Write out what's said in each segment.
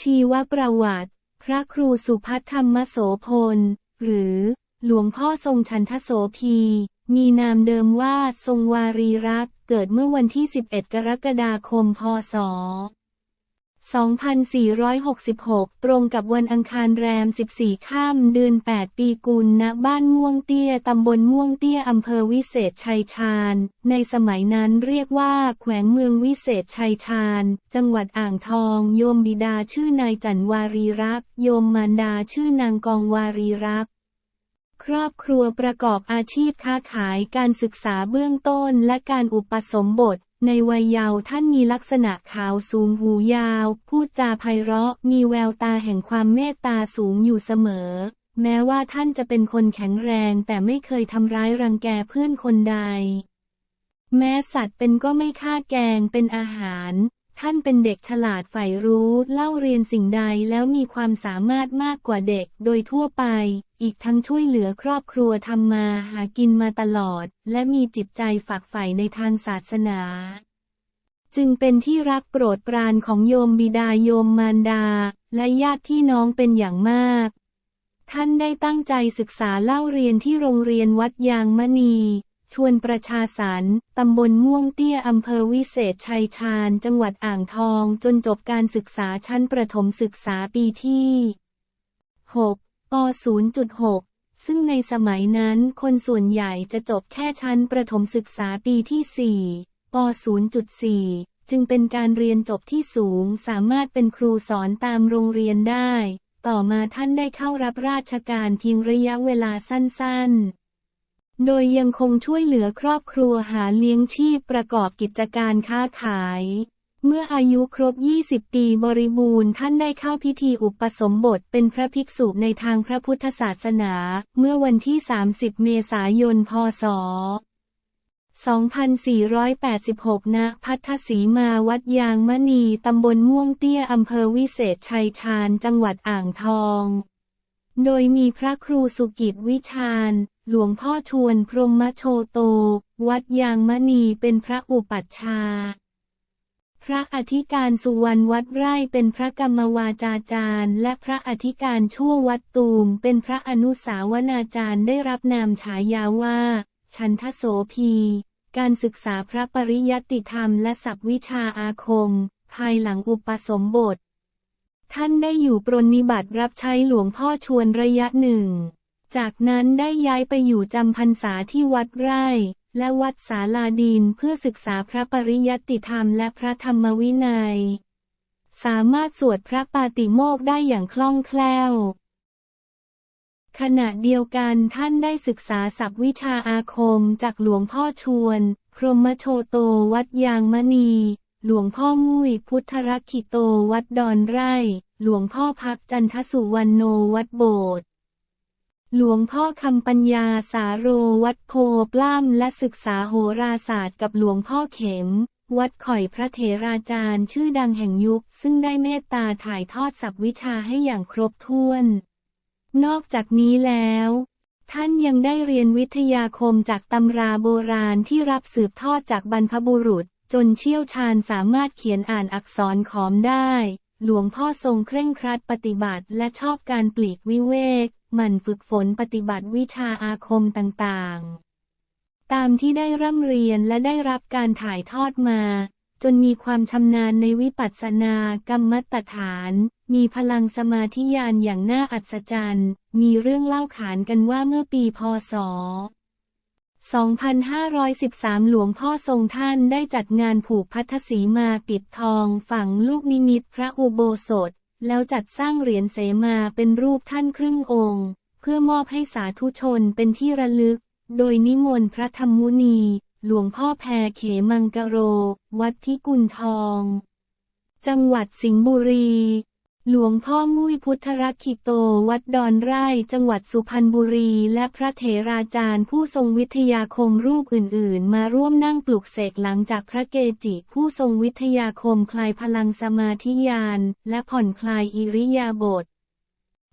ชีวประวัติ พระครูสุพัฒธรรมโสพล หรือ หลวงพ่อทรงชันทโสพี มีนามเดิมว่าทรงวารีรัก เกิดเมื่อวันที่ 11 กรกฎาคม พศ 2466 ตรงกับวันอังคารแรม 14 ข้ามเดือน 8 ปีกุลณบ้านม่วงเตี้ย ตำบลม่วงเตี้ย อำเภอวิเศษชัยชาญ ในสมัยนั้นเรียกว่า แขวงเมืองวิเศษชัยชาญ จังหวัดอ่างทอง โยมบิดาชื่อนายจันวารีรัก โยมมารดาชื่อนางกองวารีรักครอบครัวประกอบอาชีพค้าขายการศึกษาเบื้องต้นและการอุปสมบท ในวัยเยาว์ท่านมีลักษณะขาวสูงหูยาว พูดจาไพเราะ มีแววตาแห่งความเมตตาสูงอยู่เสมอ แม้ว่าท่านจะเป็นคนแข็งแรงแต่ไม่เคยทำร้ายรังแกเพื่อนคนใด แม้สัตว์เป็นก็ไม่ฆ่าแกงเป็นอาหาร ท่านเป็นเด็กฉลาดใฝ่รู้เล่าเรียนสิ่งใดแล้วมีความสามารถมากกว่าเด็กโดยทั่วไป อีกทั้งช่วยเหลือครอบครัวทำมาหากินมาตลอด และมีจิตใจฝักใฝ่ในทางศาสนา จึงเป็นที่รักโปรดปรานของโยมบิดาโยมมารดา และญาติพี่น้องเป็นอย่างมาก ท่านได้ตั้งใจศึกษาเล่าเรียนที่โรงเรียนวัดยางมณี ชวนประชาสรรตำบลม่วงเตี้ยอำเภอวิเศษชัยชาญ จังหวัดอ่างทอง จนจบการศึกษาชั้นประถมศึกษาปีที่ 6 ป 0.6 ซึ่งในสมัยนั้นคนส่วนใหญ่จะจบแค่ชั้นประถมศึกษาปีที่ 4 ป 0.4 จึงเป็นการเรียนจบที่สูงสามารถเป็นครูสอนตามโรงเรียนได้ ต่อมาท่านได้เข้ารับราชการเพียงระยะเวลาสั้นๆ โดยยังคงช่วยเหลือครอบครัวหาเลี้ยงชีพประกอบกิจการค้าขาย เมื่ออายุครบ 20 ปีบริบูรณ์ท่านได้เข้าพิธีอุปสมบทเป็นพระภิกษุในทางพระพุทธศาสนา เมื่อวันที่ 30 เมษายน พศ 2486 ณ พัทธสีมาวัดยางมณี ตำบลม่วงเตี้ย อำเภอวิเศษชัยชาญ จังหวัดอ่างทอง โดยมีพระครูสุกิจวิชาญ หลวงพ่อชวนพรหมโชโต วัดยางมณีเป็นพระอุปัชฌาย์พระอธิการสุวรรณวัดไร่เป็นพระกรรมวาจาจารย์ และพระอธิการชั่ววัดตูมเป็นพระอนุสาวนาจารย์ได้รับนามฉายาว่า ชันทโสพี การศึกษาพระปริยัติธรรมและศัพท์วิชาอาคม ภายหลังอุปสมบท ท่านได้อยู่ปรนนิบัติรับใช้หลวงพ่อชวนระยะหนึ่ง จากนั้นได้ย้ายไปอยู่จำพรรษาที่วัดไร่ และวัดสาลาดินเพื่อศึกษาพระปริยัติธรรมและพระธรรมวินัย สามารถสวดพระปาติโมกได้อย่างคล่องแคล่ว ขณะเดียวกันท่านได้ศึกษาศัพท์วิชาอาคมจากหลวงพ่อชวน พรหมโชโตวัดยางมณี หลวงพ่องุยพุทธรักขิโตวัดดอนไร่ หลวงพ่อพักจันทสุวรรณโนวัดโบสถ์ หลวงพ่อคำปัญญาสาโรวัดโพปล้ำและศึกษาโหราศาสตร์กับหลวงพ่อเข็ม วัดข่อยพระเถราจารย์ชื่อดังแห่งยุค ซึ่งได้เมตตาถ่ายทอดศัพท์วิชาให้อย่างครบถ้วน นอกจากนี้แล้ว ท่านยังได้เรียนวิทยาคมจากตำราโบราณที่รับสืบทอดจากบรรพบุรุษ จนเชี่ยวชาญสามารถเขียนอ่านอักษรขอมได้ หลวงพ่อทรงเคร่งครัดปฏิบัติและชอบการปลีกวิเวก หมั่นฝึกฝนปฏิบัติวิชาอาคมต่างๆ ตามที่ได้ร่ำเรียนและได้รับการถ่ายทอดมา จนมีความชำนาญในวิปัสสนากรรมตฐาน มีพลังสมาธิญาณอย่างน่าอัศจรรย์ มีเรื่องเล่าขานกันว่าเมื่อปีพศ2513 หลวงพ่อทรงท่านได้จัดงานผูกพัทธสีมาปิดทองฝังลูกนิมิตพระอุโบสถ แล้วจัดสร้างเหรียญเสมาเป็นรูปท่านครึ่งองค์ เพื่อมอบให้สาธุชนเป็นที่ระลึก โดยนิมนต์พระธรรมมุนี หลวงพ่อแพรเขมังกโร วัดพิกุลทอง จังหวัดสิงห์บุรี หลวงพ่อมุ้ยพุทธรักขิโตวัดดอนไร่ จังหวัดสุพรรณบุรี และพระเถราจารย์ผู้ทรงวิทยาคมรูปอื่นๆ มาร่วมนั่งปลุกเสกหลังจากพระเกจิ ผู้ทรงวิทยาคมคลายพลังสมาธิญาณและผ่อนคลายอิริยาบถ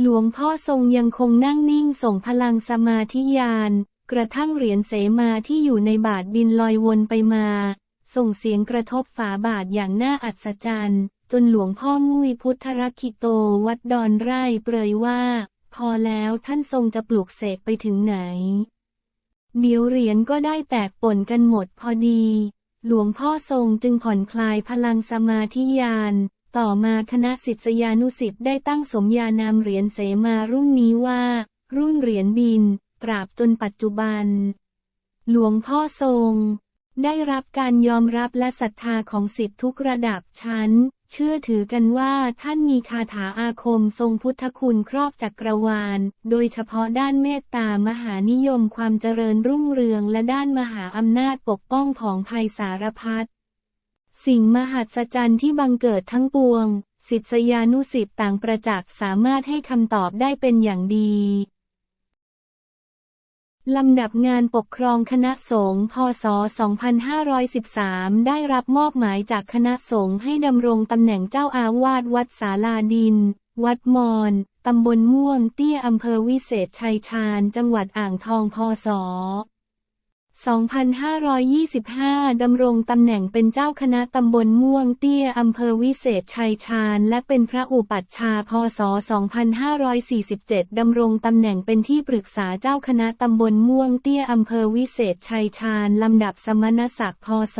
หลวงพ่อทรงยังคงนั่งนิ่งส่งพลังสมาธิญาณกระทั่งเหรียญเสมาที่อยู่ในบาทบินลอยวนไปมา ส่งเสียงกระทบฝาบาทอย่างน่าอัศจรรย์ จนหลวงพ่อมุ้ยพุทธรักขิโตวัดดอนไร่เปรยว่า พอแล้วท่านทรงจะปลูกเสกไปถึงไหน เดี๋ยวเหรียญก็ได้แตกป่นกันหมดพอดี หลวงพ่อทรงจึงผ่อนคลายพลังสมาธิยานต่อมาคณะศิษยานุศิษย์ได้ตั้งสมญานามเหรียญเสมารุ่นนี้ว่า รุ่นเหรียญบิน ตราบจนปัจจุบัน หลวงพ่อทรง ได้รับการยอมรับและศรัทธาของศิษย์ทุกระดับชั้น เชื่อถือกันว่าท่านมีคาถาอาคมทรงพุทธคุณครอบจักรวาล โดยเฉพาะด้านเมตตามหานิยมความเจริญรุ่งเรืองและด้านมหาอำนาจปกป้องของภัยสารพัดสิ่งมหัศจรรย์ที่บังเกิดทั้งปวงศิษยานุศิษย์ต่างประจักษ์สามารถให้คำตอบได้เป็นอย่างดี ลำดับงานปกครองคณะสงฆ์พศ 2513 ได้รับมอบหมายจากคณะสงฆ์ให้ดำรงตำแหน่งเจ้าอาวาสวัดสาลาดิน วัดมอนตำบลม่วงเตี้ยอำเภอวิเศษชัยชาญ จังหวัดอ่างทองพศ 2525 ดำรงตำแหน่งเป็นเจ้าคณะตำบลม่วงเตี้ยอำเภอวิเศษชัยชาญ และเป็นพระอุปัชฌาย์พศ 2547 ดำรงตำแหน่งเป็นที่ปรึกษาเจ้าคณะตำบลม่วงเตี้ยอำเภอวิเศษชัยชาญ ลำดับสมณศักดิ์พศ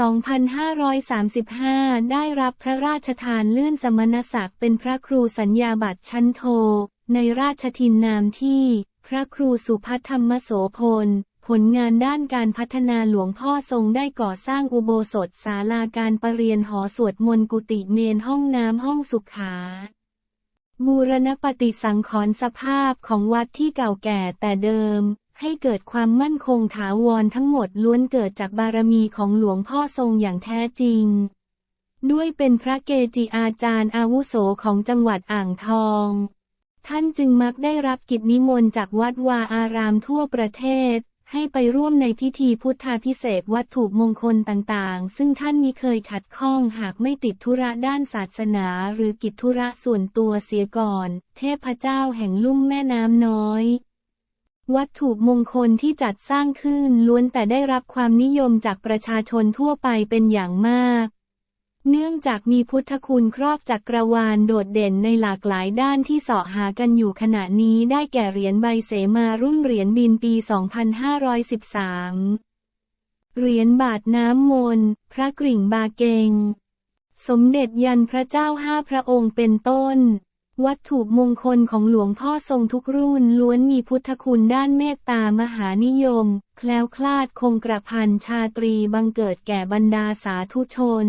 2535 ได้รับพระราชทานเลื่อนสมณศักดิ์เป็นพระครูสัญญาบัตรชั้นโท ในราชทินนามที่ พระครูสุพัฒธรรมโสพล ผลงานด้านการพัฒนาหลวงพ่อทรงได้ก่อสร้างอุโบสถศาลาการประเรียนหอสวดมนต์กุฏิเมนห้องน้ำห้องสุขาบูรณปฏิสังขรณ์สภาพของวัดที่เก่าแก่แต่เดิม ให้เกิดความมั่นคงถาวรทั้งหมดล้วนเกิดจากบารมีของหลวงพ่อทรงอย่างแท้จริง ด้วยเป็นพระเกจิอาจารย์อาวุโสของจังหวัดอ่างทอง ท่านจึงมักได้รับกิจนิมนต์จากวัดวาอารามทั่วประเทศ ให้ไปร่วมในพิธีพุทธาพิเศษวัตถุมงคลต่างๆ ซึ่งท่านมิเคยขัดข้องหากไม่ติดธุระด้านศาสนาหรือกิจธุระส่วนตัวเสียก่อน เทพเจ้าแห่งลุ่มแม่น้ำน้อยวัตถุมงคลที่จัดสร้างขึ้นล้วนแต่ได้รับความนิยมจากประชาชนทั่วไปเป็นอย่างมาก เนื่องจากมีพุทธคุณครอบจักรวาลโดดเด่นในหลากหลายด้านที่เสาะหากันอยู่ขณะนี้ได้แก่เหรียญใบเสมารุ่นเหรียญบินปี 2513 เหรียญบาทน้ำมนต์พระกริ่งบาเกง สมเด็จยันพระเจ้าห้าพระองค์เป็นต้น วัตถุมงคลของหลวงพ่อทรงทุกรุ่นล้วนมีพุทธคุณด้านเมตตามหานิยม แคล้วคลาดคงกระพันชาตรีบังเกิดแก่บรรดาสาธุชน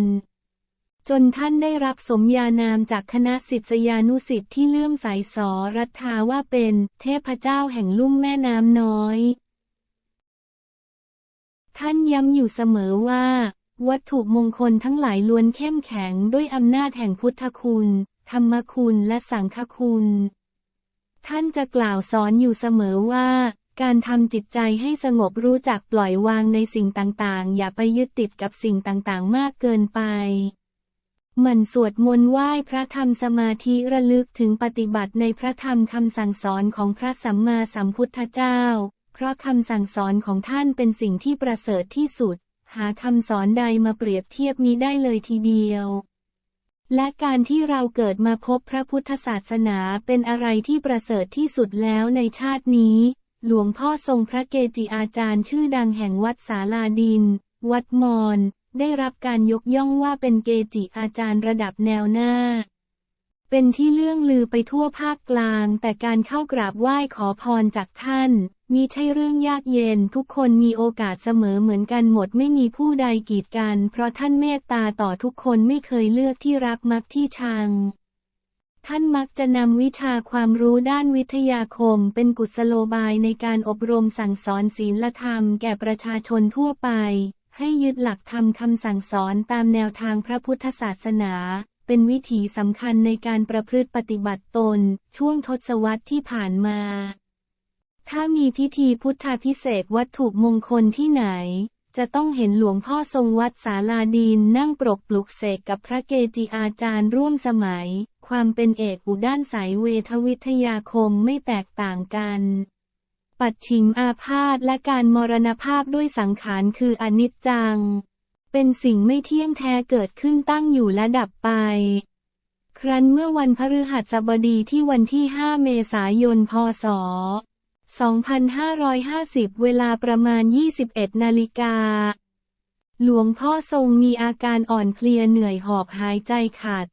จนท่านได้รับสมญานามจากคณะศิษยานุศิษย์ที่เลื่อมใสสอรัฐาว่าเป็นเทพเจ้าแห่งลุ่มแม่น้ำน้อย ท่านย้ำอยู่เสมอว่า วัตถุมงคลทั้งหลายล้วนเข้มแข็งด้วยอำนาจแห่งพุทธคุณ ธรรมคุณและสังฆคุณ ท่านจะกล่าวสอนอยู่เสมอว่าการทำจิตใจให้สงบรู้จักปล่อยวางในสิ่งต่างๆ อย่าไปยึดติดกับสิ่งต่างๆ มากเกินไป มันสวดมนต์ไหว้พระธรรมสมาธิระลึกถึงปฏิบัติในพระธรรมคำสั่งสอนของพระสัมมาสัมพุทธเจ้า เพราะคำสั่งสอนของท่านเป็นสิ่งที่ประเสริฐที่สุด หาคำสอนใดมาเปรียบเทียบนี้ได้เลยทีเดียว และการที่เราเกิดมาพบพระพุทธศาสนาเป็นอะไรที่ประเสริฐที่สุดแล้วในชาตินี้ หลวงพ่อทรงพระเกจิอาจารย์ชื่อดังแห่งวัดสาลาดิน วัดมอน ได้รับการยกย่องว่าเป็นเกจิอาจารย์ระดับแนวหน้า เป็นที่เลื่องลือไปทั่วภาคกลาง แต่การเข้ากราบไหว้ขอพรจากท่าน มีใช่เรื่องยากเย็นทุกคนมีโอกาสเสมอเหมือนกันหมดไม่มีผู้ใดกีดกัน เพราะท่านเมตตาต่อทุกคนไม่เคยเลือกที่รักมักที่ชังท่านมักจะนำวิชาความรู้ด้านวิทยาคมเป็นกุศโลบายในการอบรมสั่งสอนศีลธรรมแก่ประชาชนทั่วไป ให้ยึดหลักธรรมคำสั่งสอนตามแนวทางพระพุทธศาสนา เป็นวิถีสำคัญในการประพฤติปฏิบัติตน ช่วงทศวรรษที่ผ่านมา ถ้ามีพิธีพุทธาพิเศษวัตถุมงคลที่ไหน จะต้องเห็นหลวงพ่อทรงวัดสาลาดินนั่งปรกปลุกเสกกับพระเกจิอาจารย์ร่วมสมัย ความเป็นเอกอุด้านสายเวทวิทยาคมไม่แตกต่างกัน ปัดฉิมอาพาธและการมรณภาพด้วยสังขารคืออนิจจัง เป็นสิ่งไม่เที่ยงแท้เกิดขึ้นตั้งอยู่และดับไป ครั้นเมื่อวันพฤหัสบดีที่วันที่ 5 เมษายน พศ 2550 เวลาประมาณ 21 นาฬิกา หลวงพ่อทรงมีอาการอ่อนเพลียเหนื่อยหอบหายใจขาด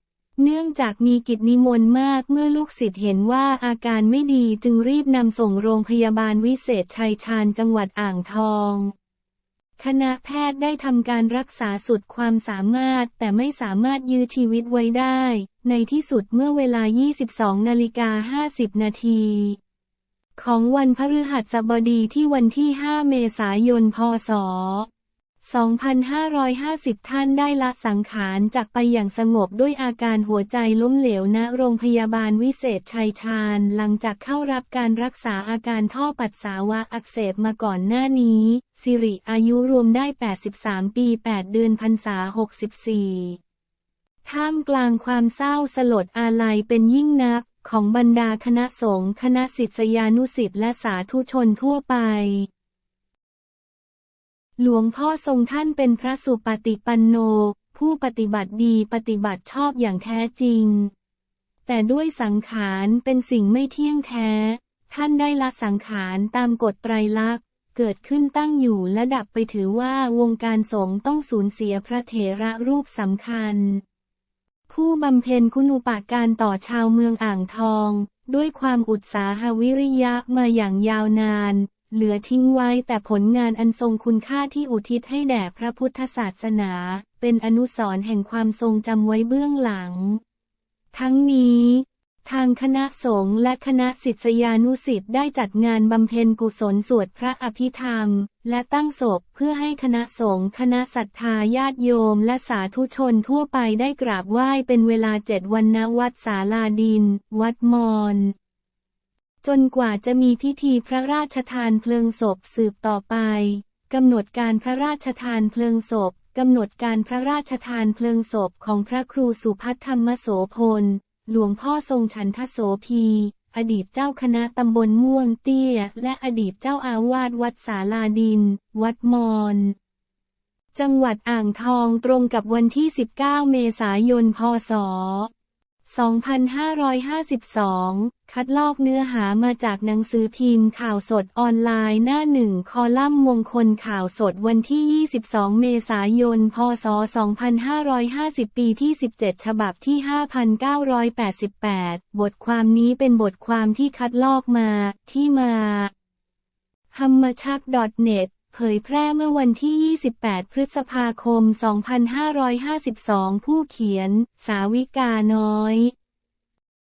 เนื่องจากมีกิจนิมนต์มากเมื่อลูกศิษย์เห็นว่าอาการไม่ดีจึงรีบนำส่งโรงพยาบาลวิเศษชัยชาญจังหวัดอ่างทอง คณะแพทย์ได้ทำการรักษาสุดความสามารถแต่ไม่สามารถยื้อชีวิตไว้ได้ ในที่สุดเมื่อเวลา 22 นาฬิกา 50 นาทีของวันพฤหัสบดีที่วันที่ 5 เมษายน พศ 2550 ท่านได้ละสังขารจากไปอย่างสงบด้วยอาการหัวใจล้มเหลวณโรงพยาบาลวิเศษชัยชาญ หลังจากเข้ารับการรักษาอาการท่อปัสสาวะอักเสบมาก่อนหน้านี้ สิริอายุรวมได้ 83 ปี 8 เดือนพรรษา 64 ท่ามกลางความเศร้าสลดอาลัยเป็นยิ่งนัก ของบรรดาคณะสงฆ์คณะศิษยานุศิษย์และสาธุชนทั่วไป หลวงพ่อทรงท่านเป็นพระสุปฏิปันโน ผู้ปฏิบัติดีปฏิบัติชอบอย่างแท้จริง แต่ด้วยสังขารเป็นสิ่งไม่เที่ยงแท้ ท่านได้ละสังขารตามกฎไตรลักษณ์ เกิดขึ้นตั้งอยู่และดับไปถือว่าวงการสงฆ์ต้องสูญเสียพระเถระรูปสำคัญ ผู้บำเพ็ญคุณูปการต่อชาวเมืองอ่างทอง ด้วยความอุตสาหวิริยะมาอย่างยาวนาน เหลือทิ้งไว้แต่ผลงานอันทรงคุณค่าที่อุทิศให้แด่พระพุทธศาสนา เป็นอนุสรณ์แห่งความทรงจำไว้เบื้องหลัง ทั้งนี้ทางคณะสงฆ์และคณะศิษยานุศิษย์ได้จัดงานบำเพ็ญกุศลสวดพระอภิธรรม และตั้งศพเพื่อให้คณะสงฆ์คณะศรัทธาญาติโยมและสาธุชนทั่วไปได้กราบไหว้เป็นเวลาเจ็ดวันณวัดสาลาดิน วัดมอน จนกว่าจะมีพิธีพระราชทานเพลิงศพสืบต่อไป กำหนดการพระราชทานเพลิงศพ กำหนดการพระราชทานเพลิงศพของพระครูสุพัฒธรรมโสพล หลวงพ่อทรงฉันทโสพี อดีตเจ้าคณะตำบลม่วงเตี้ย และอดีตเจ้าอาวาสวัดสาลาดิน วัดมอนจังหวัดอ่างทองตรงกับวันที่ 19 เมษายน พศ 2552 คัดลอกเนื้อหามาจากหนังสือพิมพ์ข่าวสดออนไลน์หน้าหนึ่งคอลัมน์มงคลข่าวสดวันที่ 22 เมษายน พศ 2550 ปีที่ 17 ฉบับที่ 5,988 บทความนี้เป็นบทความที่คัดลอกมา ที่มาฮัมมชัก .net เผยแพร่เมื่อวันที่ 28 พฤษภาคม 2552 ผู้เขียน สาวิกาน้อย